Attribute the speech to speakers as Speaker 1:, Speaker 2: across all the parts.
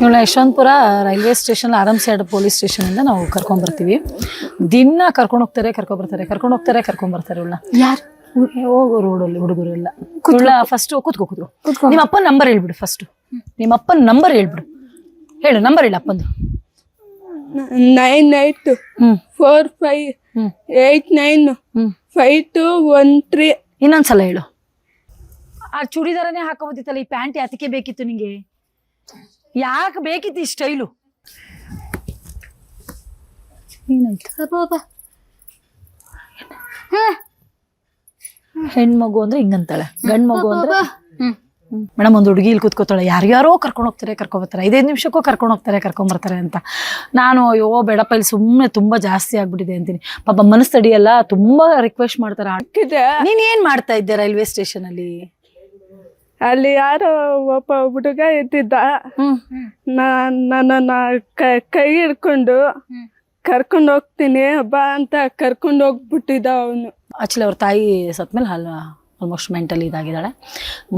Speaker 1: ಇವಳ Yeshwanthpur railway station ಆರ್ side police ಸ್ಟೇಷನಿಂದ ನಾವು ಕರ್ಕೊಂಡ್ ಬರ್ತೀವಿ. ದಿನ ಕರ್ಕೊಂಡು ಹೋಗ್ತಾರೆ ಕರ್ಕೊಂಡ್ ಬರ್ತಾರೆ ಕರ್ಕೊಂಡು ಹೋಗ್ತಾರೆ ಕರ್ಕೊಂಡ್ ಬರ್ತಾರೆ ಇವಳ
Speaker 2: ಯಾರು?
Speaker 1: ಹೋಗೋ ರೋಡಲ್ಲಿ ಹುಡುಗರು ಎಲ್ಲ. ಇವಳ ಫಸ್ಟ್ ಕೂತ್ಕೋ ಕೂತ್ಕೋ. ನಿಮ್ಮ ಅಪ್ಪನ ನಂಬರ್ ಹೇಳ್ಬಿಡು ಫಸ್ಟ್ ನಿಮ್ಮ ಅಪ್ಪನ ನಂಬರ್ ಹೇಳ್ಬಿಡು. ಹೇಳು ನಂಬರ್ ಹೇಳು ಅಪ್ಪಂದು.
Speaker 3: Nine eight
Speaker 1: four
Speaker 3: five eight
Speaker 1: nine
Speaker 3: five two one three.
Speaker 1: ಇನ್ನೊಂದ್ಸಲ ಹೇಳು. ಆ ಚೂಡಿದಾರನೇ ಹಾಕೋಬೋದಿತ್ತಲ್ಲ ಈ ಪ್ಯಾಂಟ್ ಯಾತಕ್ಕೆ ಬೇಕಿತ್ತು ನಿಂಗೆ? ಯಾಕೆ ಬೇಕಿತ್ತು ಈ ಸ್ಟೈಲು ಹೆಣ್ಮಗು ಅಂದ್ರೆ ಹಿಂಗಂತಾಳೆ. ಗಂಡ್ ಮಗು ಅಂದ್ರೆ ಮೇಡಮ್ ಒಂದು ಹುಡುಗಿ ಇಲ್ಲಿ ಕೂತ್ಕೋತಾಳೆ ಯಾರ್ಯಾರೋ ಕರ್ಕೊಂಡು ಹೋಗ್ತಾರೆ ಕರ್ಕೊಂಡ್ ಬರ್ತಾರೆ. ಐದೈದು ನಿಮಿಷಕ್ಕೂ ಕರ್ಕೊಂಡು ಹೋಗ್ತಾರೆ ಕರ್ಕೊಂಡ್ ಬರ್ತಾರೆ ಅಂತ. ನಾನು ಅಯ್ಯೋ ಬೇಡಪ್ಪ ಇಲ್ಲಿ ಸುಮ್ಮನೆ ತುಂಬಾ ಜಾಸ್ತಿ ಆಗ್ಬಿಟ್ಟಿದೆ ಅಂತೀನಿ. ಪಾಪ ಮನಸ್ಸು ತಡಿಯಲ್ಲ ತುಂಬಾ ರಿಕ್ವೆಸ್ಟ್ ಮಾಡ್ತಾರೆ. ನೀನ್ ಏನ್ ಮಾಡ್ತಾ ಇದ್ದೆ ರೈಲ್ವೆ ಸ್ಟೇಷನ್ ಅಲ್ಲಿ?
Speaker 3: ಅಲ್ಲಿ ಯಾರೋ ಒಬ್ಬ ಹುಡುಗ ಇದ್ದಿದ್ದ. ನನ್ನ ಕೈ ಹಿಡ್ಕೊಂಡು ಕರ್ಕೊಂಡು ಹೋಗ್ತೀನಿ ಬಾ ಅಂತ ಕರ್ಕೊಂಡು ಹೋಗ್ಬಿಟ್ಟಿದ್ದ ಅವನು.
Speaker 1: ಆಕ್ಚುಲಿ ಅವ್ರ ತಾಯಿ ಸತ್ಮೇಲೆ ಹಲ್ ಆಲ್ಮೋಸ್ಟ್ ಮೆಂಟಲಿ ಇದಾಗಿದ್ದಾಳೆ.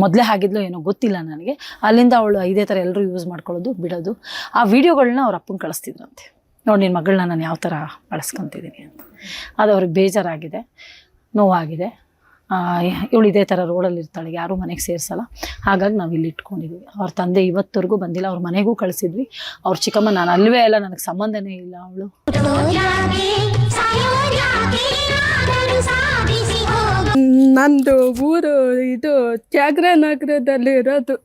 Speaker 1: ಮೊದಲೇ ಆಗಿದ್ಲು ಏನೋ ಗೊತ್ತಿಲ್ಲ ನನಗೆ. ಅಲ್ಲಿಂದ ಅವಳು ಇದೇ ಥರ ಎಲ್ಲರೂ ಯೂಸ್ ಮಾಡ್ಕೊಳ್ಳೋದು ಬಿಡೋದು. ಆ ವಿಡಿಯೋಗಳನ್ನ ಅವ್ರ ಅಪ್ಪನ ಕಳಿಸ್ತಿದ್ರಂತೆ. ನೋಡಿ ನಿನ್ನ ಮಗಳನ್ನ ನಾನು ಯಾವ ಥರ ಬಳಸ್ಕೊತಿದ್ದೀನಿ ಅಂತ. ಅದು ಅವ್ರಿಗೆ ಬೇಜಾರಾಗಿದೆ ನೋವಾಗಿದೆ. ಇವಳು ಇದೇ ಥರ ರೋಡಲ್ಲಿ ಇರ್ತಾಳೆ, ಯಾರೂ ಮನೆಗೆ ಸೇರಿಸಲ್ಲ. ಹಾಗಾಗಿ ನಾವು ಇಲ್ಲಿ ಇಟ್ಕೊಂಡಿದ್ವಿ. ಅವ್ರ ತಂದೆ ಇವತ್ತವರೆಗೂ ಬಂದಿಲ್ಲ, ಅವ್ರ ಮನೆಗೂ ಕಳಿಸಿದ್ವಿ. ಅವ್ರ ಚಿಕ್ಕಮ್ಮ, ನಾನು ಅಲ್ವೇ ಅಲ್ಲ, ನನಗೆ ಸಂಬಂಧನೇ ಇಲ್ಲ ಅವಳು.
Speaker 3: ನಂದು ಊರು ಇದು ತ್ಯಾಗರ ನಗರದಲ್ಲಿ ಇರೋದು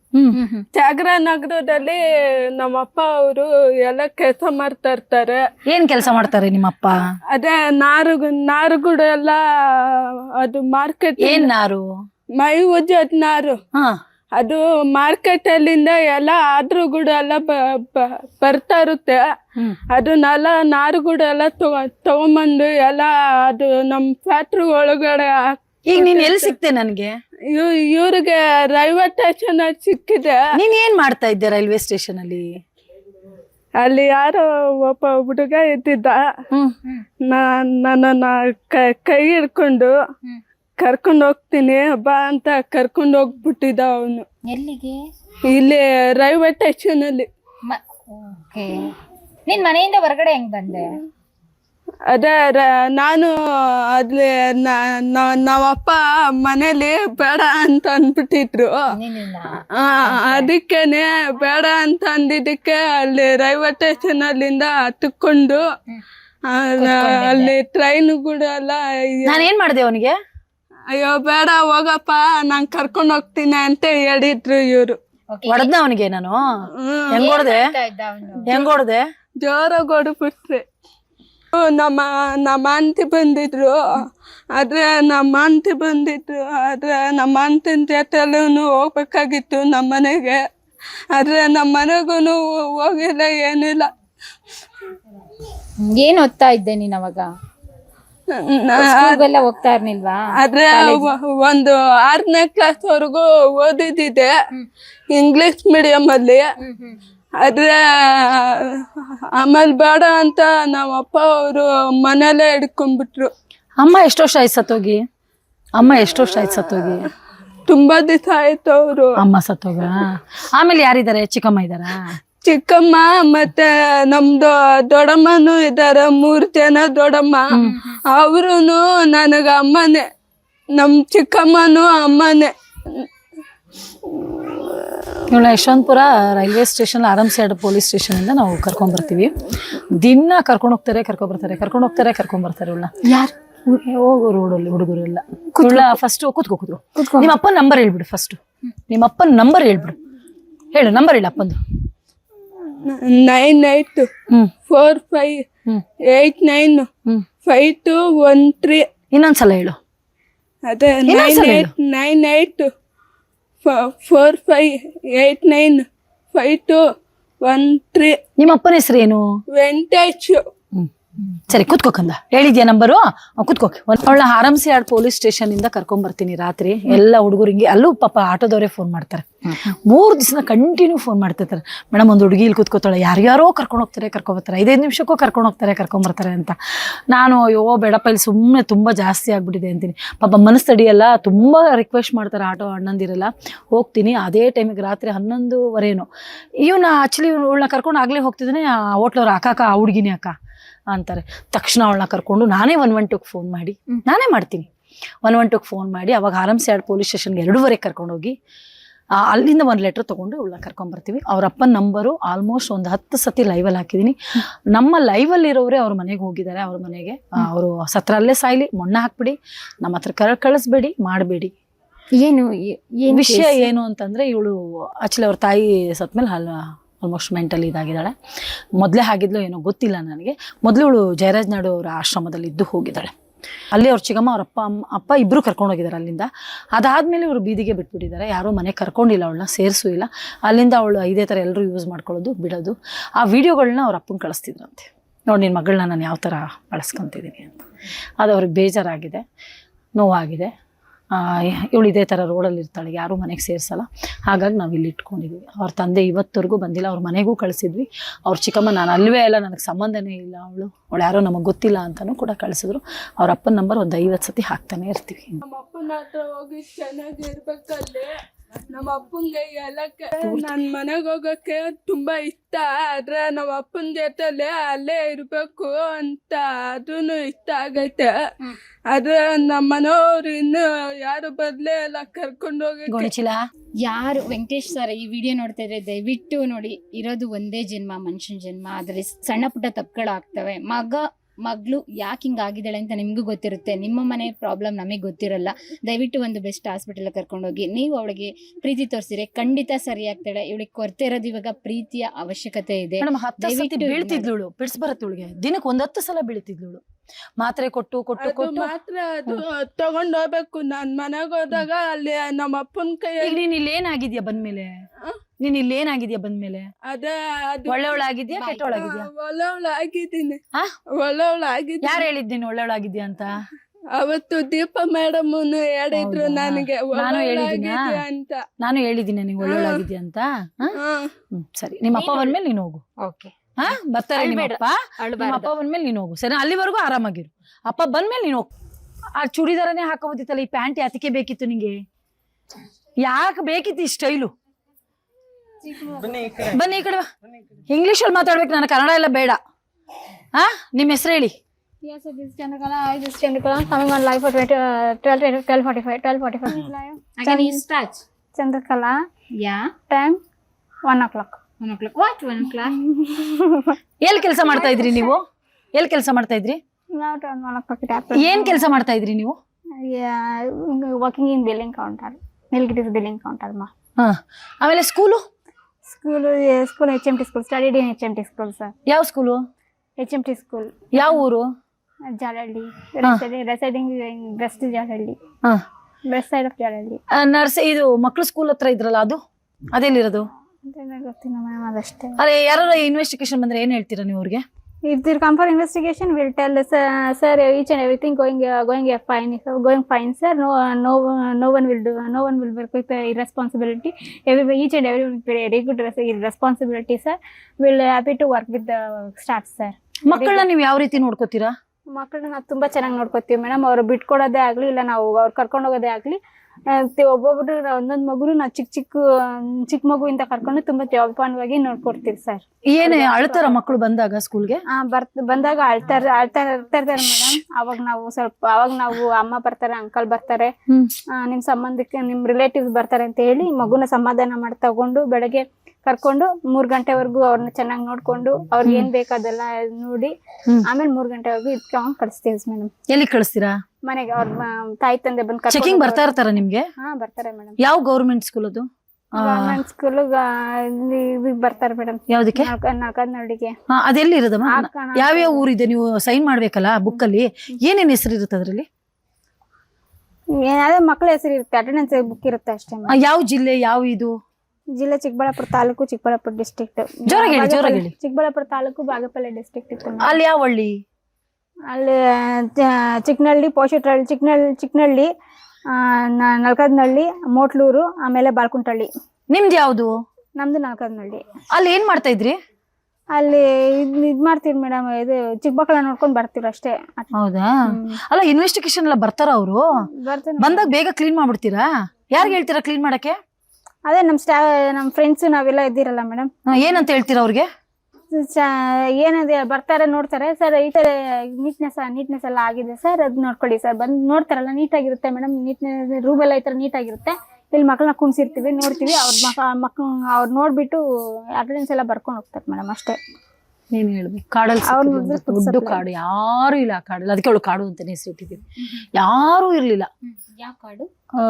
Speaker 3: ತ್ಯಾಗರ ನಗರದಲ್ಲಿ ನಗರದಲ್ಲಿ ನಮ್ಮಪ್ಪ ಅವರು ಎಲ್ಲ ಕೆಲಸ ಮಾಡ್ತಾ ಇರ್ತಾರೆ
Speaker 1: ಏನ್ ಕೆಲಸ ಮಾಡ್ತಾರೆ ನಿಮ್ಮಪ್ಪ?
Speaker 3: ಅದೇ ನಾರು ನಾರುಗಳು ಎಲ್ಲ ಅದು ಮಾರ್ಕೆಟ್
Speaker 1: ಏನ್ ನಾರು?
Speaker 3: ಮೈ ಉಜ್ಜೋದ್ ನಾರು.
Speaker 1: ಹಾ.
Speaker 3: ಅದು ಮಾರ್ಕೆಟ್ ಅಲ್ಲಿಂದ ಎಲ್ಲ ಆದ್ರುಗಳು ಎಲ್ಲ ಬ- ಬ- ಬರ್ತಾ ಇರುತ್ತೆ. ಅದನ್ನೆಲ್ಲ ನಾರುಗಳೆಲ್ಲ ತಗೊ ತಗೊಂಬಂದು ಎಲ್ಲ ಅದು ನಮ್ಮ ಫ್ಯಾಕ್ಟ್ರಿ ಒಳಗಡೆ ಹಾಕ್-
Speaker 1: ಈಗ ನೀನ್ ಎಲ್ಲಿ ಸಿಕ್ತೆ ನನ್ಗೆ?
Speaker 3: ಇವ್- ಇವ್ರಿಗೆ ರೈಲ್ವೆ ಸ್ಟೇಷನ್ ಸಿಕ್ಕಿದೆ.
Speaker 1: ನೀನ್ ಏನ್ ಮಾಡ್ತಾ ಇದ್ದೆ ರೈಲ್ವೆ ಸ್ಟೇಷನ್ ಅಲ್ಲಿ?
Speaker 3: ಅಲ್ಲಿ ಯಾರೋ ಒಬ್ಬ ಹುಡುಗ ಇದ್ದಿದ್ದ.
Speaker 1: ಹ್ಮ್.
Speaker 3: ನನ್ನ ಕೈ ಹಿಡ್ಕೊಂಡು ಕರ್ಕೊಂಡು ಹೋಗ್ತೀನಿ ಬಾ ಅಂತ ಕರ್ಕೊಂಡು ಹೋಗ್ಬಿಟ್ಟಿದ್ದ ಅವನು.
Speaker 2: ಎಲ್ಲಿಗೆ?
Speaker 3: ಇಲ್ಲಿ ರೈಲ್ವೆ ಸ್ಟೇಷನ್ ಅಲ್ಲಿ.
Speaker 2: ಓಕೆ. ನಿನ್ ಮನೆಯಿಂದ ಹೊರಗಡೆ ಹೆಂಗ್ ಬಂದೆ?
Speaker 3: ಅದೇ ರ- ನಾನು ಅದ್ಲಿ ನಾವಪ್ಪ ನಮ್ಮಪ್ಪ ಮನೇಲಿ ಬೇಡ ಅಂತ ಅಂದ್ಬಿಟ್ಟಿದ್ರು. ಅದಕ್ಕೇನೆ ಬೇಡ ಅಂತ ಅಂದಿದ್ದಕ್ಕೆ ಅಲ್ಲಿ ರೈಲ್ವೆ ಸ್ಟೇಷನ್ ಅಲ್ಲಿಂದ ಹತ್ಕೊಂಡು ಅಲ್ಲಿ ಟ್ರೈನ್ ಕೂಡ ಎಲ್ಲ ನಾನೇನ್
Speaker 1: ಮಾಡಿದೆ ಏನ್ ಮಾಡ್ದೆ ಅವನಿಗೆ?
Speaker 3: ಅಯ್ಯೋ ಬೇಡ ಹೋಗಪ್ಪ ನಾನ್ ಕರ್ಕೊಂಡು ಹೋಗ್ತೀನಿ ಅಂತ ಹೇಳಿದ್ರು ಇವ್ರು.
Speaker 1: ಹೊಡೆದ್ನ ಅವನಿಗೆ ನಾನು? ಹೆಂಗ್ ಹೊಡ್ದೆ? ಹೆಂಗ್ ಹೊಡೆದೆ?
Speaker 3: ಜೋರಾಗಿ ಹೊಡ್ಬಿಟ್ರಿ. ನಮ್ಮ ನಮ್ಮ ಅಂತಿ ಬಂದಿದ್ರು. ಆದ್ರೆ ನಮ್ಮ ಅಂತಿ ಬಂದಿದ್ರು. ಆದ್ರೆ ನಮ್ಮ ಅಂತಿನ ಜೊತೆಲೂ ಹೋಗ್ಬೇಕಾಗಿತ್ತು ನಮ್ಮ ಮನೆಗೆ. ಆದ್ರೆ ನಮ್ಮ ಮನೆಗೂ ಹೋಗಿಲ್ಲ ಏನಿಲ್ಲ.
Speaker 2: ಏನ್ ಓದ್ತಾ ಇದ್ದೆ ನೀನ್ ಅವಾಗ? ಸ್ಕೂಲ್ಗೆಲ್ಲ ಹೋಗ್ತಾ ಇರ್ನಿಲ್ವಾ
Speaker 3: ಆದ್ರೆ ಒಂದು ಆರನೇ ಕ್ಲಾಸ್ ವರೆಗೂ ಓದಿದ್ದಿದೆ ಇಂಗ್ಲಿಷ್ ಮೀಡಿಯಂ ಅಲ್ಲಿ. ಆದ್ರೆ ಆಮೇಲೆ ಬೇಡ ಅಂತ ನಮ್ಮ ಅಪ್ಪ ಅವರು ಮನೇಲೆ ಹಿಡ್ಕೊಂಡ್ಬಿಟ್ರು.
Speaker 1: ಅಮ್ಮ ಎಷ್ಟು ವರ್ಷ ಆಯ್ತು ಸತ್ತೋಗಿ? ಅಮ್ಮ ಎಷ್ಟು ವರ್ಷ ಆಯ್ತು ಸತ್ತೋಗಿ?
Speaker 3: ತುಂಬಾ ದಿವಸ ಆಯ್ತು ಅವರು.
Speaker 1: ಅಮ್ಮ ಸತ್ತೋಗ? ಆಮೇಲೆ ಯಾರಿದ್ದಾರೆ ಚಿಕ್ಕಮ್ಮ ಇದ್ದಾರಾ
Speaker 3: ಚಿಕ್ಕಮ್ಮ ಮತ್ತೆ ನಮ್ದು ದೊಡ್ಡಮ್ಮನು ಇದ್ದಾರೆ ಮೂರ್ ಜನ ದೊಡ್ಡಮ್ಮ ಅವ್ರುನು ನನಗ ಅಮ್ಮನೇ. ನಮ್ ಚಿಕ್ಕಮ್ಮನು ಅಮ್ಮನೇ.
Speaker 1: ಇವಳ ಯಶವಂತಪುರ ರೈಲ್ವೆ ಸ್ಟೇಷನ್ ಆರಾಮ್ ಸೈಡ್ ಪೊಲೀಸ್ ಸ್ಟೇಷನಿಂದ ನಾವು ಕರ್ಕೊಂಡ್ ಬರ್ತೀವಿ. ದಿನ ಕರ್ಕೊಂಡು ಹೋಗ್ತಾರೆ ಕರ್ಕೊಂಡ್ ಬರ್ತಾರೆ ಕರ್ಕೊಂಡು ಹೋಗ್ತಾರೆ ಕರ್ಕೊಂಡ್ ಬರ್ತಾರೆ ಇವಳ
Speaker 2: ಯಾರು?
Speaker 1: ಹೋಗೋ ರೋಡಲ್ಲಿ ಹುಡುಗರು ಎಲ್ಲ. ಇವಳ ಫಸ್ಟ್ ಕೂತ್ಕೋ ಕೂತ್ಕೋ. ನಿಮ್ಮ ಅಪ್ಪನ ನಂಬರ್ ಹೇಳ್ಬಿಡು ಫಸ್ಟ್ ನಿಮ್ಮ ಅಪ್ಪನ ನಂಬರ್ ಹೇಳ್ಬಿಡು. ಹೇಳು ನಂಬರ್ ಹೇಳಿ ಅಪ್ಪಂದು.
Speaker 3: Nine eight
Speaker 1: four
Speaker 3: five eight
Speaker 1: nine
Speaker 3: five two one three.
Speaker 1: ಇನ್ನೊಂದ್ಸಲ ಹೇಳು.
Speaker 3: ಅದೇ
Speaker 1: nine
Speaker 3: eight nine eight four five eight nine five two one three
Speaker 1: ನಿಮ್ಮ ಅಪ್ಪನ ಹೆಸರು ಏನು
Speaker 3: ವೆಂಕಟೇಶ್.
Speaker 1: ಸರಿ ಕುತ್ಕೋಕಂದ ಹೇಳಿದ್ಯಾ ನಂಬರು? ಕುತ್ಕೋಕೆ ಅವಳ ಆರಂಸಿ ಆಡ್ ಪೊಲೀಸ್ ಸ್ಟೇಷನ್ ಇಂದ ಕರ್ಕೊಂಡ್ ಬರ್ತೀನಿ ರಾತ್ರಿ ಎಲ್ಲ ಹುಡುಗರಿಗೆ ಅಲ್ಲೂ ಪಾಪ ಆಟೋದವರೇ ಫೋನ್ ಮಾಡ್ತಾರೆ. ಮೂರ್ ದಿವಸ ಕಂಟಿನ್ಯೂ ಫೋನ್ ಮಾಡ್ತಿರ್ತಾರೆ. ಮೇಡಮ್ ಒಂದು ಹುಡುಗಿ ಇಲ್ಲಿ ಕುತ್ಕೋತಾಳೆ. ಯಾರ್ಯಾರೋ ಕರ್ಕೊಂಡು ಹೋಗ್ತಾರೆ ಕರ್ಕೊಂಡ್ ಬರ್ತಾರೆ. ಐದೈದು ನಿಮಿಷಕ್ಕೂ ಕರ್ಕೊಂಡು ಹೋಗ್ತಾರೆ ಕರ್ಕೊಂಡ್ ಬರ್ತಾರೆ ಅಂತ. ನಾನು ಅಯ್ಯೋ ಬೇಡಪ್ಪ ಇಲ್ಲಿ ಸುಮ್ಮನೆ ತುಂಬಾ ಜಾಸ್ತಿ ಆಗ್ಬಿಟ್ಟಿದೆ ಅಂತೀನಿ. ಪಾಪ ಮನಸ್ಸು ತಡಿಯಲ್ಲ ತುಂಬಾ ರಿಕ್ವೆಸ್ಟ್ ಮಾಡ್ತಾರೆ ಆಟೋ ಅಣ್ಣಂದಿರಲ್ಲ. ಹೋಗ್ತೀನಿ ಅದೇ ಟೈಮಿಗೆ ರಾತ್ರಿ ಹನ್ನೊಂದುವರೆನೋ. ಇವನ ಆಕ್ಚುಲಿ ಇವಳನ್ನ ಕರ್ಕೊಂಡು ಆಗ್ಲೇ ಹೋಗ್ತಿದ್ದಾನೆ ಆ ಹೋಟ್ಲವ್ರು ಅಕ್ಕ ಅಕ್ಕ ಆ ಹುಡುಗಿನೇ ಅಕ್ಕ. ಅಂತಾರೆ. ತಕ್ಷಣ ಅವಳನ್ನ ಕರ್ಕೊಂಡು ನಾನೇ ಒನ್ ಒನ್ ಟುಗೆ ಫೋನ್ ಮಾಡಿ ನಾನೇ ಮಾಡ್ತೀನಿ. ಒನ್ ಒನ್ ಟುಗೆ ಫೋನ್ ಮಾಡಿ ಅವಾಗ ಆರಾಮ್ಸೆ ಸ್ಯಾಡ್ ಪೊಲೀಸ್ ಸ್ಟೇಷನ್ಗೆ ಎರಡೂವರೆಗೆ ಕರ್ಕೊಂಡೋಗಿ ಅಲ್ಲಿಂದ ಒಂದು ಲೆಟ್ರ್ ತೊಗೊಂಡು ಅವಳನ್ನ ಕರ್ಕೊಂಬರ್ತೀವಿ ಅವ್ರ ಅಪ್ಪನ ನಂಬರು ಆಲ್ಮೋಸ್ಟ್ ಒಂದು ಹತ್ತು ಸತಿ ಲೈವಲ್ಲಿ ಹಾಕಿದ್ದೀನಿ ನಮ್ಮ ಲೈವಲ್ಲಿ ಇರೋರೇ ಅವ್ರ ಮನೆಗೆ ಹೋಗಿದ್ದಾರೆ ಅವ್ರ ಮನೆಗೆ. ಅವರು ಸತ್ರ ಅಲ್ಲೇ ಸಾಯ್ಲಿ ಮೊಣ್ಣೆ ಹಾಕ್ಬಿಡಿ ನಮ್ಮ ಹತ್ರ ಕರ ಕಳಿಸ್ಬೇಡಿ ಮಾಡಬೇಡಿ.
Speaker 2: ಏನು ಏನು
Speaker 1: ವಿಷಯ ಏನು ಅಂತಂದರೆ ಇವಳು ಆಕ್ಚುಲಿ ಅವ್ರ ತಾಯಿ ಸತ್ಮೇಲೆ ಹಲ್ ಆಲ್ಮೋಸ್ಟ್ ಮೆಂಟಲಿ ಇದಾಗಿದ್ದಾಳೆ. ಮೊದಲೇ ಆಗಿದ್ಲು ಏನೋ ಗೊತ್ತಿಲ್ಲ ನನಗೆ. ಮೊದಲು ಅವಳು ಜಯರಾಜ್ ನಾಡು ಅವರ ಆಶ್ರಮದಲ್ಲಿ ಇದ್ದು ಹೋಗಿದ್ದಾಳೆ. ಅಲ್ಲಿ ಅವ್ರ ಚಿಕ್ಕಮ್ಮ ಅವ್ರ ಅಪ್ಪ, ಅಮ್ಮ, ಅಪ್ಪ ಇಬ್ಬರು ಕರ್ಕೊಂಡು ಹೋಗಿದ್ದಾರೆ ಅಲ್ಲಿಂದ. ಅದಾದಮೇಲೆ ಇವರು ಬೀದಿಗೆ ಬಿಟ್ಬಿಟ್ಟಿದ್ದಾರೆ. ಯಾರೂ ಮನೆ ಕರ್ಕೊಂಡಿಲ್ಲ, ಅವಳನ್ನ ಸೇರಿಸೂ ಇಲ್ಲ. ಅಲ್ಲಿಂದ ಅವಳು ಇದೇ ಥರ ಎಲ್ಲರೂ ಯೂಸ್ ಮಾಡ್ಕೊಳ್ಳೋದು, ಬಿಡೋದು. ಆ ವಿಡಿಯೋಗಳನ್ನ ಅವ್ರ ಅಪ್ಪನ ಕಳಿಸ್ತಿದ್ರಂತೆ. ನೋಡಿ ನಿನ್ನ ಮಗಳನ್ನ ನಾನು ಯಾವ ಥರ ಬಳಸ್ಕೊತಿದ್ದೀನಿ ಅಂತ. ಅದು ಅವ್ರಿಗೆ ಬೇಜಾರಾಗಿದೆ, ನೋವಾಗಿದೆ. ಇವಳು ಇದೇ ಥರ ರೋಡಲ್ಲಿ ಇರ್ತಾಳೆ, ಯಾರೂ ಮನೆಗೆ ಸೇರಿಸಲ್ಲ. ಹಾಗಾಗಿ ನಾವು ಇಲ್ಲಿ ಇಟ್ಕೊಂಡಿದ್ವಿ. ಅವ್ರ ತಂದೆ ಇವತ್ತವರೆಗೂ ಬಂದಿಲ್ಲ, ಅವ್ರ ಮನೆಗೂ ಕಳಿಸಿದ್ವಿ. ಅವ್ರ ಚಿಕ್ಕಮ್ಮ, ನಾನು ಅಲ್ವೇ ಅಲ್ಲ ನನಗೆ ಸಂಬಂಧನೇ ಇಲ್ಲ ಅವಳು. ಅವಳು ಯಾರೋ ನಮಗೆ ಗೊತ್ತಿಲ್ಲ ಅಂತಲೂ ಕೂಡ ಕಳಿಸಿದ್ರು. ಅವ್ರ ಅಪ್ಪನ ನಂಬರ್ ಒಂದು ಐವತ್ತು ಸತಿ ಹಾಕ್ತಾನೆ ಇರ್ತೀವಿ.
Speaker 3: ನಮ್ಮ ಅಪ್ಪಂಗೆ ಎಲ್ಲಕ್ಕೆ ನನ್ ಮನೆಗೆ ಹೋಗಕ್ಕೆ ತುಂಬಾ ಇಷ್ಟ ಆದ್ರೆ ನಮ್ಮ ಅಪ್ಪನ ಜೊತೆಲೆ ಅಲ್ಲೇ ಇರ್ಬೇಕು ಅಂತ ಅದೂನು ಇಷ್ಟ ಆಗೈತೆ ಆದ್ರೆ ನಮ್ಮ ಮನೆಯವ್ರು ಇನ್ನು ಯಾರು ಬದ್ಲೇ ಎಲ್ಲ ಕರ್ಕೊಂಡು ಹೋಗಿ
Speaker 1: ಗೋಣಿಚೀಲ
Speaker 2: ಯಾರು ವೆಂಕಟೇಶ್ ಸರ್ ಈ ವಿಡಿಯೋ ನೋಡ್ತಾ ಇದ್ರೆ ದಯವಿಟ್ಟು ನೋಡಿ ಇರೋದು ಒಂದೇ ಜನ್ಮ ಮನುಷ್ಯನ ಜನ್ಮ. ಆದ್ರೆ ಸಣ್ಣ ಪುಟ್ಟ ತಪ್ಪುಗಳಾಗ್ತವೆ ಮಗ ಮಗಳು ಯಾಕೆ ಹಿಂಗೆ ಆಗಿದ್ದಾಳೆ ಅಂತ ನಿಮಗೂ ಗೊತ್ತಿರುತ್ತೆ. ನಿಮ್ಮ ಮನೆ ಪ್ರಾಬ್ಲಮ್ ನಮಗೆ ಗೊತ್ತಿರಲ್ಲ. ದಯವಿಟ್ಟು ಒಂದು ಬೆಸ್ಟ್ ಹಾಸ್ಪಿಟಲ್ ಕರ್ಕೊಂಡೋಗಿ. ನೀವು ಅವಳಿಗೆ ಪ್ರೀತಿ ತೋರಿಸಿದ್ರೆ ಖಂಡಿತ ಸರಿ ಆಗ್ತಾಳೆ. ಇವಳಿಗೆ ಕೊರತೆ ಇರೋದು ಇವಾಗ ಪ್ರೀತಿಯ ಅವಶ್ಯಕತೆ ಇದೆ.
Speaker 1: ಬೀಳ್ತಿದ್ಳು ಇವಳಿಗೆ. ದಿನಕ್ಕೆ ಒಂದ್ ಹತ್ತು ಸಲ ಬೀಳ್ತಿದ್ಳು ಮಾತ್ರೆ ಕೊಟ್ಟು ಕೊಟ್ಟು ಕೊಟ್ಟು.
Speaker 3: ಮಾತ್ರ ಅದು ತಗೊಂಡ್ ಹೋಗ್ಬೇಕು ನಾನ್ ಮನೆಗೆ ಹೋದಾಗ ಅಲ್ಲಿ ನಮ್ಮ ಅಪ್ಪನ ಕೈ
Speaker 1: ಈಗ ನೀನ್ ಇಲ್ಲಿ ಏನಾಗಿದ್ಯಾ ಬಂದ್ಮೇಲೆ ನೀನ್ ಇಲ್ಲಿ ಏನಾಗಿದ್ಯಾ ಬಂದ್ಮೇಲೆ?
Speaker 3: ಮೇಲೆ ಅದು
Speaker 1: ಒಳ್ಳೆವಳಾಗಿದ್ಯಾ ಕೆಟ್ಟವಳಾಗಿದ್ಯಾ
Speaker 3: ಒಳ್ಳೆವಳು ಆಗಿದ್ದೀನಿ.
Speaker 1: ಆ?
Speaker 3: ಒಳ್ಳೆವಳು ಆಗಿದ್ದೀನಿ.
Speaker 1: ಯಾರು ಹೇಳಿದ್ದೀನಿ ಒಳ್ಳೆವಳಾಗಿದ್ಯಾ ಅಂತ?
Speaker 3: ಅವತ್ತು ದೀಪ ಮೇಡಮ್ ಹೇಳಿದ್ರು
Speaker 1: ಹೌದಾ?
Speaker 3: ನನಗೆ
Speaker 1: ನಾನು ಹೇಳಿದ್ದೀನಾ?
Speaker 3: ಒಳ್ಳೆವಳಾಗಿದ್ಯಾ ಅಂತ.
Speaker 1: ನಾನು ಹೇಳಿದ್ದೀನಿ ನಿಂಗೆ ಒಳ್ಳೆವಳಾಗಿದ್ಯಾ ಅಂತ? ಹಾ. ಹ್ಮ್ ಸರಿ. ನಿಮ್ಮ ಅಪ್ಪ ಬಂದ್ಮೇಲೆ ನೀನು ಹೋಗು.
Speaker 2: ಓಕೆ.
Speaker 1: ಹಾ? ಬರ್ತಾರೆ ನಿಮ್ಮ
Speaker 2: ಅಳ್ಬೇಡ.
Speaker 1: ಅಪ್ಪ? ನಿಮ್ಮ ಅಪ್ಪ ಬಂದ್ಮೇಲೆ ನೀನು ಹೋಗು. ಸರಿ ಅಲ್ಲಿವರೆಗೂ ಆರಾಮಾಗಿರು. ಅಪ್ಪ ಬಂದ್ಮೇಲೆ ನೀನು ಹೋಗು. ಆ ಚೂಡಿದಾರನೇ ಹಾಕೋಬೋದಿತ್ತಲ್ಲ ಈ ಪ್ಯಾಂಟ್ ಅತಿಕೆ ಬೇಕಿತ್ತು ನಿಂಗೆ? ಯಾಕೆ ಬೇಕಿತ್ತು ಈ ಸ್ಟೈಲು? ಬನ್ನಿ ಬನ್ನಿ ಇಕಡೆ ಬನ್ನಿ ಇಕಡೆ ಇಂಗ್ಲಿಷ್ ಅಲ್ಲಿ ಮಾತಾಡಬೇಕು ನಾನು ಕನ್ನಡ ಎಲ್ಲ ಬೇಡ. ಹಾ ನಿಮ್ಮ ಹೆಸರು ಹೇಳಿ.
Speaker 4: ಯಾಸಾ this Chandakala hi this Chandakala 71 12 12 45 12 I
Speaker 2: can he starch
Speaker 4: Chandakala
Speaker 2: yeah
Speaker 4: time
Speaker 2: 1:00 1:00 what one class
Speaker 1: ಏನ್ ಕೆಲಸ ಮಾಡುತ್ತಿದ್ರಿ ನೀವು? ಏನ್ ಕೆಲಸ ಮಾಡ್ತಾ
Speaker 4: ನೌ ಟು 4 ಕ್ಕೆ ಆಪ್ಟರ್
Speaker 1: ಏನ್ ಕೆಲಸ ಮಾಡುತ್ತಿದ್ರಿ ನೀವು?
Speaker 4: Yeah walking in billing counter ನಿಲ್ಕಿ ಟಿಸ್ ಬಿಲ್ಲಿಂಗ್ ಕೌಂಟರ್ မှာ
Speaker 1: ಹಾ. ಆಮೇಲೆ
Speaker 4: school school school H M T school study H M T school sir
Speaker 1: ಯಾವ school
Speaker 4: H M T school
Speaker 1: ಯಾವ ಊರು?
Speaker 4: Jarahalli residing best
Speaker 1: Jarahalli
Speaker 4: best side of Jalahalli
Speaker 1: nurse ಇದು ಮಕ್ಕಳು school ಹತ್ರ ಇದ್ರಲ್ಲ ಅದು?
Speaker 4: ಅದೇನಿರೋದು ಗೊತ್ತಿಲ್ಲ ಮ್ಯಾಮ್ ಅದಷ್ಟೇ.
Speaker 1: ಅರೆ ಯಾರು ಇನ್ವೆಸ್ಟಿಗೇಷನ್ ಬಂದ್ರೆ ಏನ್ ಹೇಳ್ತೀರಾ ನೀವು
Speaker 4: If they come for investigation, we'll tell sir, sir each and everything going uh, going uh, fine, so going fine, sir. No, uh, no, uh, no one will do, no one will work with uh, irresponsibility. Everybody, each and everyone will be very good res- irresponsibility, sir. We'll uh, happy to work with the staff, sir.
Speaker 1: ಮಕ್ಕಳನ್ನ ನೀವು ಯಾವ ರೀತಿ ನೋಡ್ಕೋತೀರಾ
Speaker 4: ಮಕ್ಕಳನ್ನ ನಾವು ತುಂಬಾ ಚೆನ್ನಾಗಿ ನೋಡ್ಕೊತೀವಿ madam ಅವ್ರು ಬಿಟ್ಕೊಡೋದೇ ಆಗ್ಲಿ ಇಲ್ಲ ನಾವು ಅವ್ರು ಕರ್ಕೊಂಡು ಹೋಗೋದೇ ಆಗ್ಲಿ ಒಬ್ಬೊಬ್ರು ಒಂದೊಂದ್ ಮಗುನು ನಾ ಚಿಕ್ಕ ಚಿಕ್ಕ ಚಿಕ್ಕ ಮಗುವಿಂದ ಕರ್ಕೊಂಡು ತುಂಬಾ ಜೋಪಾನವಾಗಿ ನೋಡ್ಕೊಡ್ತೀವಿ ಸರ್.
Speaker 1: ಏನೇ ಅಳ್ತಾರ ಮಕ್ಕಳು ಬಂದಾಗ ಸ್ಕೂಲ್ಗೆ?
Speaker 4: ಆ ಬರ್ತ ಬಂದಾಗ ಅಳ್ತಾರ ಅಳ್ತಾ ಇರ್ತಾ ಇರ್ತಾರೆ ಮೇಡಮ್ ಅವಾಗ ನಾವು ಸ್ವಲ್ಪ ಅವಾಗ ನಾವು ಅಮ್ಮ ಬರ್ತಾರೆ ಅಂಕಲ್ ಬರ್ತಾರೆ. ಆ, ನಿಮ್ ಸಂಬಂಧಕ್ಕೆ ನಿಮ್ ರಿಲೇಟಿವ್ಸ್ ಬರ್ತಾರೆ ಅಂತ ಹೇಳಿ ಮಗುನ ಸಮಾಧಾನ ಮಾಡಿ ತಗೊಂಡು ಬೆಳಗ್ಗೆ ಕರ್ಕೊಂಡು ಮೂರ್ ಗಂಟೆವರೆಗೂ ಅವ್ರನ್ನ ಚೆನ್ನಾಗಿ ನೋಡ್ಕೊಂಡು ಅವ್ರಿಗೆ ಏನ್ ಬೇಕಾದೆಲ್ಲ ನೋಡಿ. ಆಮೇಲೆ ಮೂರ್ ಗಂಟೆವರೆಗೂ ಇಟ್ಕೊಂಡು ಕಳಿಸ್ತೀವಿ ಮೇಡಮ್
Speaker 1: ಎಲ್ಲಿ ಕಳಿಸ್ತೀರಾ?
Speaker 4: ಮನೆಗೆ ಅವ್ರ ತಾಯಿ ತಂದೆ ಬಂದ್
Speaker 1: ಚೆಕಿಂಗ್ ಬರ್ತಾ ಇರ್ತಾರ ನಿಮ್ಗೆ?
Speaker 4: ಹಾ ಬರ್ತಾರೆ ಮೇಡಮ್
Speaker 1: ಯಾವ ಗೌರ್ಮೆಂಟ್ ಸ್ಕೂಲ್ ಅದು?
Speaker 4: ಗವರ್ಮೆಂಟ್ ಸ್ಕೂಲ್ ಬರ್ತಾರೆ ಮೇಡಮ್
Speaker 1: ಯಾವ್ದಕ್ಕೆ? ಅದೆಲ್ಲಿ ಇರೋದಮ್ಮ?
Speaker 4: ಯಾವ
Speaker 1: ಯಾವ ಊರಿದೆ ನೀವು ಸೈನ್ ಮಾಡ್ಬೇಕಲ್ಲ ಬುಕ್ ಅಲ್ಲಿ? ಏನೇನ್ ಹೆಸರು ಇರುತ್ತೆ ಅದ್ರಲ್ಲಿ?
Speaker 4: ಮಕ್ಕಳ ಮಕ್ಳ ಹೆಸರು ಇರುತ್ತೆ ಅಟೆಂಡೆನ್ಸ್ ಬುಕ್ ಇರುತ್ತೆ ಅಷ್ಟೇ
Speaker 1: ಯಾವ ಜಿಲ್ಲೆ ಯಾವ ಇದು?
Speaker 4: ಜಿಲ್ಲೆ ಚಿಕ್ಕಬಳ್ಳಾಪುರ ತಾಲೂಕು ಚಿಕ್ಕಬಳ್ಳಾಪುರ ಡಿಸ್ಟ್ರಿಕ್ಟ್
Speaker 1: ಜೋರಾಗಿ ಹೇಳಿ, ಜೋರಾಗಿ ಹೇಳಿ.
Speaker 4: ಚಿಕ್ಕಬಳ್ಳಾಪುರ ತಾಲೂಕು ಬಾಗೇಪಲ್ಲಿ ಡಿಸ್ಟ್ರಿಕ್ಟ್ ಇತ್ತು.
Speaker 1: ಅಲ್ಲಿ ಯಾವ ಹಳ್ಳಿ?
Speaker 4: ಅಲ್ಲಿ ಚ- ಚಿಕ್ಕನಹಳ್ಳಿ ಪೋಷಿಟ್ರಳ್ಳಿ ಚಿಕ್ಕನಹಳ್ಳಿ ಚಿಕ್ಕನಹಳ್ಳಿ ಆ, ನ- ನಲ್ಕದ್ನಹಳ್ಳಿ ಮೋಟ್ಲೂರು ಆಮೇಲೆ ಬಾಳ್ಕುಂಟಳ್ಳಿ.
Speaker 1: ನಿಮ್ದು ಯಾವುದು?
Speaker 4: ನಮ್ದು ನಲ್ಕದ್ನಹಳ್ಳಿ
Speaker 1: ಅಲ್ಲಿ ಏನ್ ಮಾಡ್ತಾ ಇದ್ರಿ?
Speaker 4: ಅಲ್ಲಿ ಇದ್ ಇದ್ ಮಾಡ್ತೀವಿ ಮೇಡಮ್ ಇದು ಚಿಕ್ಕ ಮಕ್ಕಳ ನೋಡ್ಕೊಂಡು ಬರ್ತೀವಿ ಅಷ್ಟೇ.
Speaker 1: ಹೌದಾ? ಅಲ್ಲ ಇನ್ವೆಸ್ಟಿಗೇಷನ್ ಎಲ್ಲ ಬರ್ತಾರ ಅವರು?
Speaker 4: ಬರ್ತೀನಿ
Speaker 1: ಬಂದಾಗ ಬೇಗ ಕ್ಲೀನ್ ಮಾಡ್ಬಿಡ್ತೀರಾ? ಯಾರ್ಗ್ ಹೇಳ್ತೀರಾ ಕ್ಲೀನ್ ಮಾಡಕ್ಕೆ?
Speaker 4: ಅದೇ ನಮ್ಮ ಸ್ಟಾ ನಮ್ಮ ಫ್ರೆಂಡ್ಸ್ ನಾವೆಲ್ಲ ಇದ್ದೀರಲ್ಲ ಮೇಡಮ್
Speaker 1: ಹಾ, ಏನಂತ ಹೇಳ್ತೀರಾ ಅವ್ರಿಗೆ?
Speaker 4: ಏನಿದೆ ಬರ್ತಾರೆ ನೋಡ್ತಾರೆ. ಸರ್ ಈ ತರ ನೀಟ್ನೆಸ್ ನೀಟ್ನೆಸ್ ಎಲ್ಲ ಆಗಿದೆ. ಸರ್ ಅದ್ ನೋಡ್ಕೊಳ್ಳಿ. ಸರ್ ಬಂದು ನೋಡ್ತಾರಲ್ಲ ನೀಟಾಗಿರುತ್ತೆ ಮೇಡಮ್ ನೀಟ್ನೆಸ್ ರೂಮ್ ಎಲ್ಲ ಈ ತರ ನೀಟಾಗಿರುತ್ತೆ ಇಲ್ಲಿ ಮಕ್ಕಳನ್ನ ಕುಣ್ಸಿರ್ತೀವಿ ನೋಡ್ತೀವಿ. ಅವ್ರ ಮಕ್ಕ ಮಕ್ಕ ಅವ್ರು ನೋಡ್ಬಿಟ್ಟು ಅಟೆಂಡೆನ್ಸ್ ಎಲ್ಲ ಬರ್ಕೊಂಡು ಹೋಗ್ತಾರೆ ಮೇಡಮ್ ಅಷ್ಟೇ.
Speaker 1: ಏನ್ ಹೇಳ್ಬೇಕು? ಕಾಡಲ್ಲಿ
Speaker 4: ಅವ್ರ್
Speaker 1: ಸಿಕ್ಕಿದ್ವಿ ದೊಡ್ಡ. ಕಾಡು. ಯಾರು ಇಲ್ಲ ಆ ಕಾಡಲ್ಲಿ. ಅದಕ್ಕೆ ಅವಳು ಕಾಡು ಅಂತ ಹೆಸರಿಟ್ಟಿದ್ದೀವಿ ಯಾರೂ ಇರ್ಲಿಲ್ಲ.
Speaker 2: ಯಾವ ಕಾಡು?
Speaker 1: ಆ,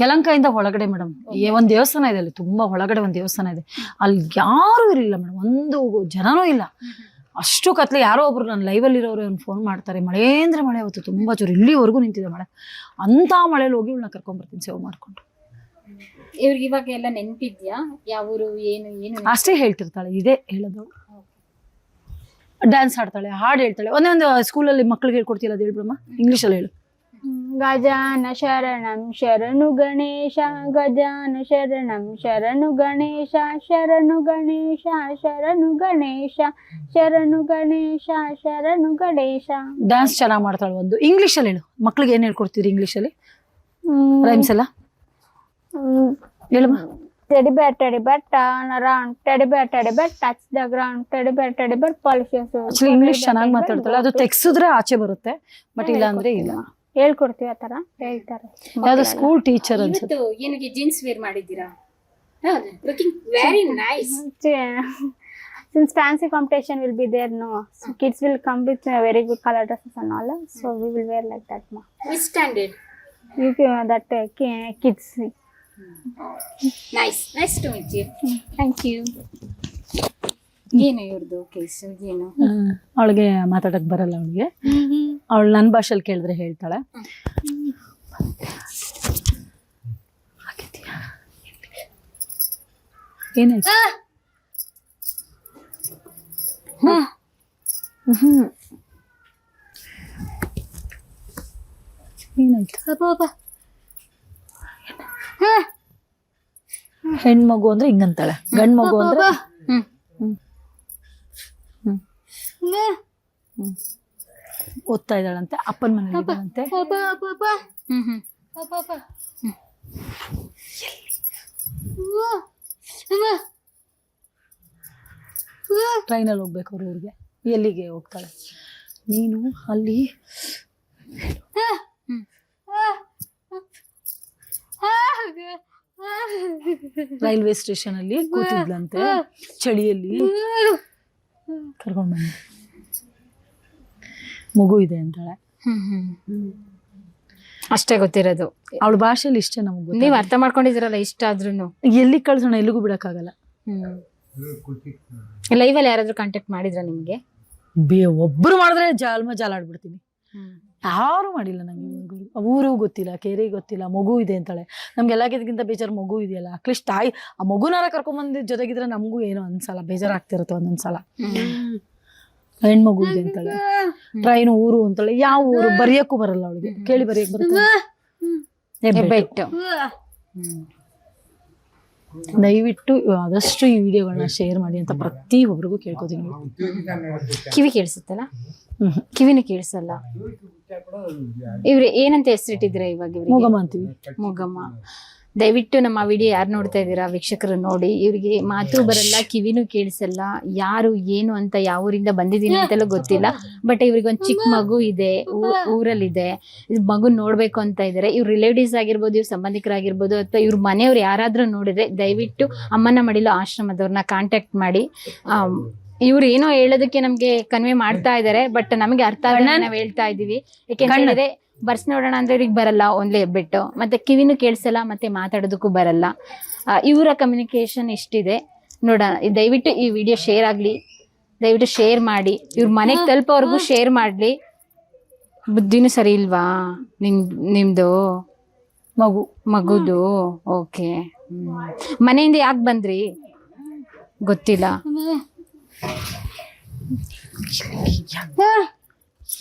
Speaker 1: ಯಲಂಕದಿಂದ ಒಳಗಡೆ ಮೇಡಮ್. ಒಂದು ದೇವಸ್ಥಾನ ಇದೆ ಅಲ್ಲಿ ತುಂಬಾ ಒಳಗಡೆ ಒಂದು ದೇವಸ್ಥಾನ ಇದೆ. ಅಲ್ಲಿ ಯಾರು ಇರಲಿಲ್ಲ ಮೇಡಮ್ ಒಂದು ಜನನೂ ಇಲ್ಲ. ಅಷ್ಟು ಕತ್ಲೆ ಯಾರೋ ಒಬ್ರು ನನ್ನ ಲೈವಲ್ಲಿ ಇರೋರು ಅವ್ನು ಫೋನ್ ಮಾಡ್ತಾರೆ. ಮಳೆ ಅಂದ್ರೆ ಮಳೆ ಅವತ್ತು ತುಂಬಾ ಜೋರು ಇಲ್ಲಿವರೆಗೂ ನಿಂತಿದೆ ಮಳೆ. ಅಂತ ಮಳೆಯಲ್ಲಿ ಹೋಗಿ ಇವಳನ್ನ ಕರ್ಕೊಂಡ್ಬರ್ತೀನಿ ಸೇವ್ ಮಾಡ್ಕೊಂಡು.
Speaker 2: ಇವ್ರಿಗೆ ಇವಾಗ ಎಲ್ಲ ನೆನ್ಪಿದ್ಯಾ? ಯಾವ ಊರು ಏನು ಏನು?
Speaker 1: ಅಷ್ಟೇ ಹೇಳ್ತಿರ್ತಾಳೆ ಇದೇ ಹೇಳೋದು. ಡ್ಯಾನ್ಸ್ ಆಡ್ತಾಳೆ ಹಾಡು ಹೇಳ್ತಾಳೆ. ಒಂದೇ ಒಂದು ಸ್ಕೂಲಲ್ಲಿ ಮಕ್ಳಿಗೆ ಹೇಳ್ಕೊಡ್ತಿಲ್ಲ ಅದು ಹೇಳ್ಬಿಡಮ್ಮ? ಇಂಗ್ಲೀಷಲ್ಲಿ ಹೇಳು.
Speaker 4: ಗಜಾನ ಶರಣಂ ಶರಣು ಗಣೇಶ ಗಜಾನ ಶರಣಂ ಶರಣು ಗಣೇಶ ಶರಣು ಗಣೇಶ ಶರಣು ಗಣೇಶ ಶರಣು ಗಣೇಶ ಶರಣು ಗಣೇಶ
Speaker 1: ಡ್ಯಾನ್ಸ್ ಚೆನ್ನಾಗಿ ಮಾಡ್ತಾಳೆ ಒಂದು. ಇಂಗ್ಲೀಷಲ್ಲಿ ಹೇಳು. ಮಕ್ಳಿಗೆ ಏನು ಹೇಳ್ಕೊಡ್ತೀರಿ ಇಂಗ್ಲೀಷಲ್ಲಿ ರೈಮ್ಸ್ ಎಲ್ಲ? ಹೇಳಮ್ಮ.
Speaker 4: Teddy bear, teddy turn around teddy bear, teddy bear, touch the ground teddy bear, teddy bear, ಪಾಲಿಶಸ್
Speaker 1: ಆಕ್ಚುಲಿ ಇಂಗ್ಲೀಷ್ ಚೆನ್ನಾಗಿ ಮಾತಾಡ್ತಾಳೆ. ಅದು ತೆಗ್ಸಿದ್ರೆ ಆಚೆ ಬರುತ್ತೆ ಬಟ್ ಇಲ್ಲ ಅಂದ್ರೆ ಇಲ್ಲ.
Speaker 4: ಹೇಳ್ಕೊಡ್ತೀವಿ ಆ ತರ ಹೇಳ್ತಾರೆ
Speaker 1: ಯಾವ್ದೋ ಸ್ಕೂಲ್ ಟೀಚರ್ ಅನ್ಸುತ್ತೆ
Speaker 2: ಇವತ್ತು ಏನಕ್ಕೆ ಜೀನ್ಸ್ ವೇರ್ ಮಾಡಿದ್ದೀರಾ ಹೌದು looking very nice
Speaker 4: Since fancy competition will be there, no. So kids will come with uh, very good color dresses and all. So we will wear like that, ma.
Speaker 2: With standard
Speaker 4: You can, that uh, ki- kids.
Speaker 2: Nice nice to meet you
Speaker 4: Thank you.
Speaker 2: ಏನು ಇವ್ರದ್ದು case ಏನು?
Speaker 1: ಅವಳಿಗೆ ಮಾತಾಡಕ್ ಬರಲ್ಲ ಅವಳಿಗೆ. ಅವಳು ನನ್ನ ಭಾಷೆಲಿ ಕೇಳಿದ್ರೆ ಹೇಳ್ತಾಳೆ. ಆಗಿದ್ಯಾ? ಏನಾಯ್ತು? ಹ್ಮ್. ಏನಾಯ್ತು? ಹೆಣ್ಮಗು ಅಂದ್ರೆ ಹಿಂಗಂತಾಳೆ. ಗಂಡ್ ಮಗು ಅಂದ್ರೆ
Speaker 2: ಹ್ಮ್.
Speaker 1: ಓದ್ತಾ ಇದ್ದಾಳಂತೆ ಅಪ್ಪನ ಮನೆಯಲ್ಲಿದ್ದಾಳಂತೆ
Speaker 2: ಹ್ಮ್
Speaker 1: ಟ್ರೈನಲ್ಲಿ ಹೋಗ್ಬೇಕು ಅವ್ರ ಊರಿಗೆ. ಎಲ್ಲಿಗೆ ಹೋಗ್ತಾಳೆ? ನೀನು ಅಲ್ಲಿ. ರೈಲ್ವೆ ಸ್ಟೇಷನ್ ಅಲ್ಲಿ ಕೂತಿದ್ಲಂತೆ ಚಳಿಯಲ್ಲಿ. ಕರ್ಕೊಂಡು ಬಂದೆ ಮಗು ಇದೆ ಅಂತಾಳೆ.
Speaker 2: ಹ್ಮ್ ಹ್ಮ್. ಅಷ್ಟೇ ಗೊತ್ತಿರೋದು.
Speaker 1: ಅವಳ ಭಾಷೆಯಲ್ಲಿ ಇಷ್ಟೇ ನಮಗೆ
Speaker 2: ನೀವು ಅರ್ಥ ಮಾಡ್ಕೊಂಡಿದ್ದೀರಲ್ಲ ಇಷ್ಟ ಆದ್ರೂ
Speaker 1: ಎಲ್ಲಿ ಕಳ್ಸೋಣ ಎಲ್ಲಿಗೂ ಬಿಡಕ್ಕಾಗಲ್ಲ.
Speaker 2: ಹ್ಮ್. ಲೈವಲ್ಲಿ ಯಾರಾದ್ರೂ ಕಾಂಟ್ಯಾಕ್ಟ್ ಮಾಡಿದ್ರ ನಿಮ್ಗೆ?
Speaker 1: ಬೇ ಒಬ್ರು ಮಾಡಿದ್ರೆ ಜಾಲ್ಮ ಜಾಲಾಡ್ಬಿಡ್ತೀನಿ ಯಾರು ಮಾಡಿಲ್ಲ ನಂಗೆ. ಊರು ಗೊತ್ತಿಲ್ಲ ಕೇರಿ ಗೊತ್ತಿಲ್ಲ ಮಗು ಇದೆ ಅಂತಾಳೆ. ನಮ್ಗೆ ಎಲ್ಲಕ್ಕಿಂತ ಬೇಜಾರು ಮಗು ಇದೆಯಲ್ಲ. ಅಟ್ಲೀಸ್ಟ್ ತಾಯಿ ಆ ಮಗುನಾರ ಕರ್ಕೊಂಬಂದು ಜೊತೆಗಿದ್ರೆ ನಮಗೂ ಏನೋ ಅನ್ಸಲ್ಲ ಬೇಜಾರಾಗ್ತಿರುತ್ತೆ ಒಂದೊಂದ್ಸಲ. ಹೆಣ್ಮಗು ಇದೆ ಅಂತಾಳೆ ಟ್ರೈನ್ ಊರು ಅಂತಾಳೆ ಯಾವ ಊರು ಬರೆಯಕ್ಕೂ ಬರಲ್ಲ ಅವಳಿಗೆ. ಕೇಳಿ ಬರೆಯಕ್ ಬರುತ್ತೆ? ದಯವಿಟ್ಟು ಆದಷ್ಟು ಈ ವಿಡಿಯೋಗಳನ್ನ ಶೇರ್ ಮಾಡಿ ಅಂತ ಪ್ರತಿ ಒಬ್ರಿಗೂ ಕೇಳ್ಕೊತೀನಿ
Speaker 2: ಕಿವಿ ಕೇಳಿಸುತ್ತಲ್ಲ?
Speaker 1: ಕಿವಿನ
Speaker 2: ಕಿವಿನೂ ಕೇಳಿಸಲ್ಲ. ಇವ್ರು ಏನಂತ ಹೆಸರಿಟ್ಟಿದ್ದೀರಾ ಇವಾಗ ಇವ್ರಿಗೆ?
Speaker 1: ಮೊಗಮ್ಮ ಅಂತೀವಿ.
Speaker 2: ಮೊಗಮ್ಮ ದಯವಿಟ್ಟು ನಮ್ಮ ವಿಡಿಯೋ ಯಾರು ನೋಡ್ತಾ ಇದ್ದೀರಾ? ವೀಕ್ಷಕರು ನೋಡಿ. ಇವರಿಗೆ ಮಾತು ಬರಲ್ಲ ಕಿವಿನೂ ಕೇಳಿಸಲ್ಲ. ಯಾರು ಏನು ಅಂತ ಯಾವ ಊರಿಂದ ಬಂದಿದ್ದೀನಿ ಅಂತೆಲ್ಲ ಗೊತ್ತಿಲ್ಲ. ಬಟ್ ಇವ್ರಿಗೆ ಒಂದು ಚಿಕ್ಕ ಮಗು ಇದೆ. ಊರಲ್ಲಿದೆ. ಇದು ಮಗು ನೋಡ್ಬೇಕು ಅಂತ ಇದ್ದಾರೆ ಇವ್ರ ರಿಲೇಟಿವ್ಸ್ ಆಗಿರ್ಬೋದು ಇವ್ರ ಸಂಬಂಧಿಕರಾಗಿರ್ಬೋದು ಅಥವಾ ಇವ್ರ ಮನೆಯವ್ರು ಯಾರಾದ್ರೂ ನೋಡಿದ್ರೆ ದಯವಿಟ್ಟು ಅಮ್ಮನ ಮಡಿಲು ಆಶ್ರಮದವ್ರನ್ನ ಕಾಂಟ್ಯಾಕ್ಟ್ ಮಾಡಿ. ಇವ್ರು ಏನೋ ಹೇಳೋದಕ್ಕೆ ನಮ್ಗೆ ಕನ್ವೆ ಮಾಡ್ತಾ ಇದ್ದಾರೆ ಬಟ್ ನಮಗೆ ಅರ್ಥ ಆಗಲ್ಲ ನಾವ್ ಹೇಳ್ತಾ ಇದೀವಿ. ಯಾಕೆಂದ್ರೆ. ಬರ್ಸ್ ನೋಡೋಣ ಅಂದ್ರೆ ಇವ್ರಿಗೆ ಬರಲ್ಲ ಓನ್ಲಿ ಹೆಬ್ಬೆಟ್ಟು ಮತ್ತೆ ಕಿವಿನೂ ಕೇಳಿಸಲ್ಲ ಮತ್ತೆ ಮಾತಾಡೋದಕ್ಕೂ ಬರಲ್ಲ. ಇವರ ಕಮ್ಯುನಿಕೇಶನ್ ಇಷ್ಟಿದೆ. ನೋಡೋಣ ದಯವಿಟ್ಟು ಈ ವಿಡಿಯೋ ಶೇರ್ ಆಗ್ಲಿ. ದಯವಿಟ್ಟು ಶೇರ್ ಮಾಡಿ. ಇವ್ರ ಮನೆಗೆ ತಲುಪೋವರೆಗೂ ಶೇರ್ ಮಾಡ್ಲಿ. ಬುದ್ಧಿನೂ ಸರಿ ಇಲ್ವಾ? ನಿಮ್ ನಿಮ್ದು?
Speaker 1: ಮಗು.
Speaker 2: ಮಗುದು? ಓಕೆ. ಮನೆಯಿಂದ ಯಾಕೆ ಬಂದ್ರಿ? ಗೊತ್ತಿಲ್ಲ.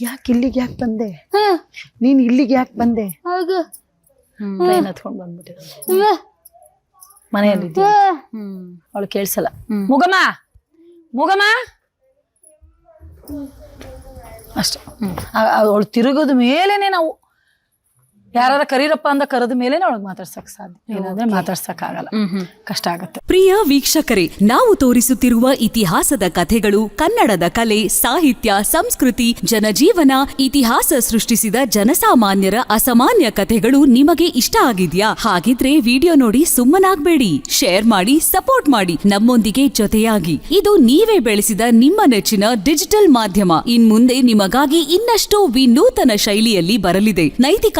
Speaker 1: ಯಾಕೆ ಇಲ್ಲಿಗೆ ಯಾಕೆ ಬಂದೆ? ನೀನ್ ಇಲ್ಲಿಗೆ ಯಾಕೆ ಬಂದೆ? ಟ್ರೈನ್ ಹತ್ಕೊಂಡು ಬಂದ್ಬಿಟ್ಟಿದ್ದೆ ಮನೆಯಲ್ಲಿ ಅವಳು ಕೇಳಿಸಲ್ಲ. ಮುಗಮ್ಮ? ಮುಗಮ್ಮ? ಅಷ್ಟೇ. ಅವಳು ತಿರುಗೋದ ಮೇಲೇನೆ ನಾವು ಯಾರ ಕರೀರಪ್ಪ ಅಂತ ಕರೆದ ಮೇಲೆ ಮಾತಾಡ್ಸಕ್ ಸಾಧ್ಯ ಇಲ್ಲಾಂದ್ರೆ ಮಾತಾಡ್ಸಕ್ ಆಗಲ್ಲ ಕಷ್ಟ ಆಗುತ್ತೆ.
Speaker 5: ಪ್ರಿಯ ವೀಕ್ಷಕರೇ ನಾವು ತೋರಿಸುತ್ತಿರುವ ಇತಿಹಾಸದ ಕಥೆಗಳು ಕನ್ನಡದ ಕಲೆ ಸಾಹಿತ್ಯ ಸಂಸ್ಕೃತಿ ಜನಜೀವನ ಇತಿಹಾಸ ಸೃಷ್ಟಿಸಿದ ಜನಸಾಮಾನ್ಯರ ಅಸಾಮಾನ್ಯ ಕಥೆಗಳು ನಿಮಗೆ ಇಷ್ಟ ಆಗಿದ್ಯಾ? ಹಾಗಿದ್ರೆ ವಿಡಿಯೋ ನೋಡಿ ಸುಮ್ಮನಾಗ್ಬೇಡಿ. ಶೇರ್ ಮಾಡಿ ಸಪೋರ್ಟ್ ಮಾಡಿ. ನಮ್ಮೊಂದಿಗೆ ಜೊತೆಯಾಗಿ. ಇದು ನೀವೇ ಬೆಳೆಸಿದ ನಿಮ್ಮ ನೆಚ್ಚಿನ ಡಿಜಿಟಲ್ ಮಾಧ್ಯಮ. ಇನ್ಮುಂದೆ ನಿಮಗಾಗಿ ಇನ್ನಷ್ಟು ವಿನೂತನ ಶೈಲಿಯಲ್ಲಿ ಬರಲಿದೆ. ನೈತಿಕ